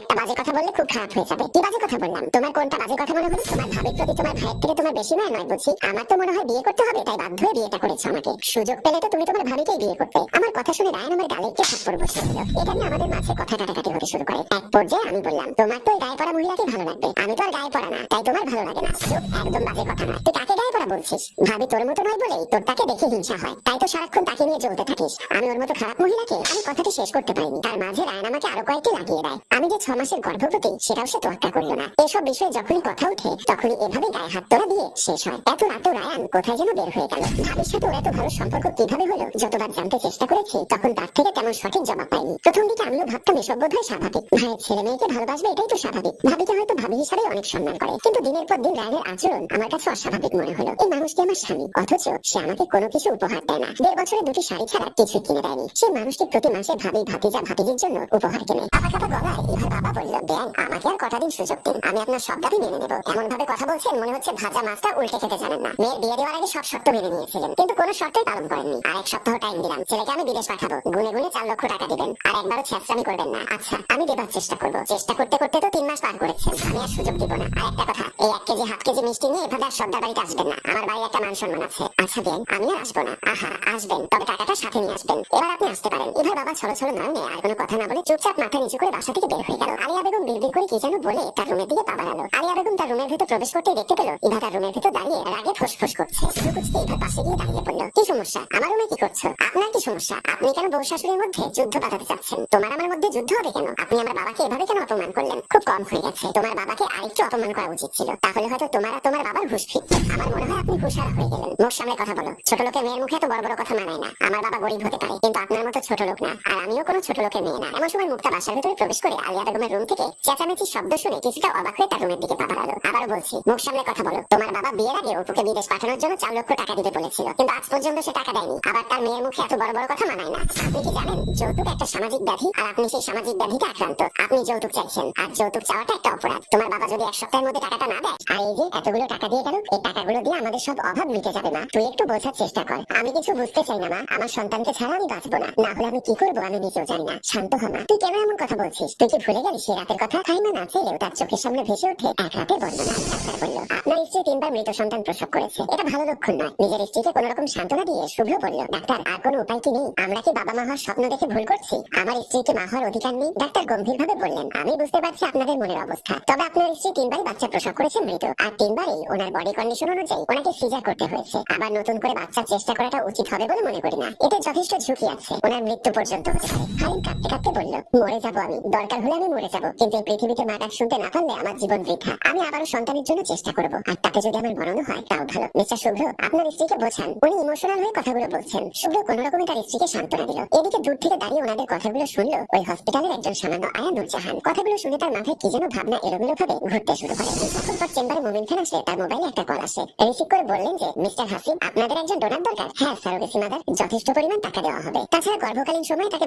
একটা বাজে কথা বললে খুব খারাপ হয়ে যাবে। কি বাজে কথা বললাম? তোমার কোনটা বাজে কথা মনে হলো? তোমার ভাবির প্রতি তোমার ভাইয়ের থেকে তোমার বেশি মায়া নয় বুঝি? আমার তো মনে হয় বিয়ে করতে হবে, তাই বাধ্য হয়ে বিয়েটা করেছ আমাকে। সুযোগ পেলে তো তুমি তোমার ভাবিকেই বিয়ে করতে। আমার কথা শুনে রায়ন আমার গালে একটু থাপ্পড় বসেছিল এটা নিয়ে আমাদের মাঝে কথা কাটাকাটি হতে শুরু করে। এক পর্যায়ে আমি বললাম, তোমার তো গায়ে পড়া মহিলাকে ভালো লাগবে। আমি তো আর গায়ে পড়া না, তাই তোমার ভালো লাগে না একদম বাজে কথা নয়। তুই কাকে গায়ে পড়া বলছিস? ভাবি তোর মতো নয় বলেই তোর তাকে দেখে হিংসা হয়। তাই তো সারাক্ষণ তাকে নিয়ে চলতে থাকিস। আমি ওর মতো খারাপ মহিলাকে আমি কথাটি শেষ করতে পারিনি। তার মাঝে রায়ন আমাকে আরও কয়েকটি লাগিয়ে দেয়। আমি যে ছ মাসের গর্ভবতী, সেটাও সে তোয়াক্কা করল না। এসব বিষয়ে যখনই কথা উঠে তখনই এভাবে গায়ে হাত তোলা দিয়ে শেষ হয়। এত রাত রায়ান কোথায় যেন বের হয়ে গেল। ভাবির সাথে ওর এত ভালো সম্পর্ক কীভাবে হলো, যতবার জানতে চেষ্টা করেছি, তখন তার থেকে তেমন সঠিক জবাব পাইনি। প্রথম দিকে আমিও ভাবতাম এসব বোধ হয় স্বাভাবিক। ভাইয়ের ছেলে মেয়েকে ভালোবাসবে এটাই তো স্বাভাবিক। ভাবিকে হয়তো ভাবি হিসাবে অনেক সম্মান করে। কিন্তু দিনের পর দিন রায়নের আচরণ আমার কাছে অস্বাভাবিক মনে হলো। এই মানুষটি আমার স্বামী, অথচ সে আমাকে কোনো কিছু উপহার দেয় না। দেড় বছরে দুটি শাড়ি ছাড়া কিছুই কিনে দেয়নি। সেই মানুষটি প্রতি মাসে ভাবি, ভাতিজা, ভাতিজির জন্য উপহার কেনে। কাপা কাপা গলায় বাবা বলল ব্যাং আমাকে আর কটা দিন সুযোগ দিন। আমি আপনার সব দাবি মেনে নেব। এমন ভাবে কথা বলছেন, মনে হচ্ছে ভাজা মাছটা উল্টে খেতে জানেন না। মেয়ের বিয়ে দেওয়ার আগে সব শর্ত মেনে নিয়েছিলেন, কিন্তু কোনো শর্তই পালন করেননি। আর এক সপ্তাহ টাইম দিলাম, ছেলেকে আমি বিদেশ পাঠাবো। গুনে গুনে চার লক্ষ টাকা দিবেন, আর একবারও ছেঁচড়ামি করবেন না। আচ্ছা আমি দেবার চেষ্টা করব। চেষ্টা করতে করতে তো তিন মাস পার করেছেন, আমি আর সুযোগ দিব না। আর একটা কথা এক কেজি, হাফ কেজি মিষ্টি নিয়ে এভাবে আর সর্দার বাড়িতে আসবেন না। আমার বাড়ি একটা মান সম্মান আছে। আচ্ছা আমি আর আসব না। আহা, আসবেন। তবে টাকাটা সাথে নিয়ে আসবেন। এবার আপনি আসতে পারেন। এবার বাবা ছলো ছলো নয় আর কোনো কথা না বলে চুপচাপ মাথা নিচু করে বাসা থেকে বের হয়ে গেল। আলিয়া বেগম বিড়বিড় করে কি যেন বলে তার রুমের দিকে পা বাড়ালো। আলিয়া বেগম তার রুমের ভিতর প্রবেশ করতে দেখতে পেল। ইভা তার রুমের ভিতর দাঁড়িয়ে রাগে ফুসফুস করছে। শুধু বুঝতে ইভা পাশে গিয়ে দাঁড়িয়ে পড়ল। কি সমস্যা? আমার রুমে কি করছ? আপনার কি সমস্যা? আপনি কেন বউ শাশুড়ির মধ্যে যুদ্ধ বাঁধাতে চাচ্ছেন? তোমার আমার মধ্যে যুদ্ধ হবে কেন? আপনি আমার বাবাকে এভাবে কেন অপমান করলেন? খুব কম হয়ে গেছে। তোমার বাবাকে আরেকটু অপমান করা উচিত ছিল। তাহলে হয়তো তোমার তোমার বাবার ঘুষ ফিরত। আমার মনে হয় আপনি হুশার হয়ে গেলেন। মুখ সামনে কথা বলো। ছোট লোকের মেয়ের মুখে তো বড় বড় কথা মানায় না। আমার বাবা গরিব হতে পারে, কিন্তু আপনার মতো ছোট লোক না। আর আমিও কোনো ছোট লোকের মেয়ে না। এমন সময় মুক্তা বাসার ভিতরে প্রবেশ করে আলিয়া বেগমের রুম থেকে চেঁচামেচির শব্দ শুনে কিছুটা অবাক হয়ে তার রুমের দিকে পা বাড়ালো। আবারও বলছি, মুখ সামনে কথা বলো। তোমার বাবা বিয়ের আগে অপুকে বিদেশ পাঠানোর জন্য চার লক্ষ টাকা দিতে বলেছিল। কিন্তু আজ পর্যন্ত সে টাকা দেয়নি। আবার তার মেয়ের মুখে এত বড় বড় কথা মানায় না। আপনি কি জানেন, যৌতুক একটা সামাজিক ব্যাধি? আর আপনি সেই সামাজিক ব্যাধিতে আক্রান্ত। আপনি যৌতুক চাইছেন। আর যৌতুক চাওয়াটা একটা অপরাধ। তোমার বাবা যদি এক সপ্তাহের মধ্যে টাকাটা না দেয়, আর এই যে এতগুলো টাকা দিয়ে গেল, এই টাকাগুলো দিয়ে আমাদের সব অভাব মিটে যাবে না তুই একটু বোঝার চেষ্টা কর। আমি কিছু বুঝতে চাই না, মা। আমার সন্তানকে ছাড়া আমি বাঁচবো না। না হলে আমি কি করব আমি নিজেও জানি না। শান্ত হ, মা। তুই কেন এমন কথা বলছিস? তুই কি ভুলে গেলি সে রাতের কথা? খাইমা না চেলেও তার চোখের সামনে ভেসে ওঠে এক রাতে বর্ণনা। ডাক্তার বলল, আপনার স্ত্রী তিনবার মৃত সন্তান প্রসব করেছে। এটা ভালো লক্ষণ নয়। নিজের স্ত্রীকে কোন রকম সান্ত্বনা দিয়ে শুভ্র বলল, ডাক্তার, আর কোনো উপায় কি নেই? আমরা কি বাবা মা স্বপ্ন দেখে ভুল করছি? আমার স্ত্রীকে মা হওয়ার অধিকার নেই? ডাক্তার গম্ভীর ভাবে বললেন, আমি বুঝতে পারছি আপনাদের মনের অবস্থা। তবে আপনার স্ত্রী তিনবারই বাচ্চা প্রসব করেছে মৃত, আর তিনবারই ওনার বডি কন্ডিশন অনুযায়ী ওনাকে সিজার করতে হয়েছে। আবার নতুন করে বাচ্চার চেষ্টা করাটা উচিত হবে বলে মনে করি না। এতে যথেষ্ট ঝুঁকি আছে। ওনার মৃত্যু পর্যন্ত হতে পারে হালিম কাঁদতে কাঁদতে বলল, মরে যাব আমি। দরকার হলে আমি মরে যাব। কিন্তু পৃথিবীতে মা ডাক শুনতে না পারলে আমার জীবন বৃথা। আমি আবারও সন্তানের জন্য চেষ্টা করব। আর তাকে যদি আমার মরণও হয়, তাও ভালো। মিস্টার শুভ্র, আপনার স্ত্রীকে বোঝান। উনি ইমোশনাল হয়ে কথাগুলো বলছেন। শুভ্র কোন রকমে তার স্ত্রীকে সান্ত্বনা দিল। এদিকে দূর থেকে দাঁড়িয়ে ওনাদের কথাগুলো শুনলো ওই হসপিটালের একজন সামান্য আয়া নুরজাহান কথাগুলো শুনে তার মাথায় কি যেন ভাবনা এলোমেলো ভাবে ঘুরতে শুরু করে। কিছুক্ষণ পর চেম্বারে মোমিন খান আসলে তার মোবাইলে একটা কল আসে। রিসিভ করে বললেন যে, মিস্টার হাসিব আপনাদের একজন ডোনার দরকার। হ্যাঁ সারোগেসি মাদার। যথেষ্ট পরিমাণ টাকা দেওয়া হবে। তাছাড়া গর্ভকালীন সময় তাকে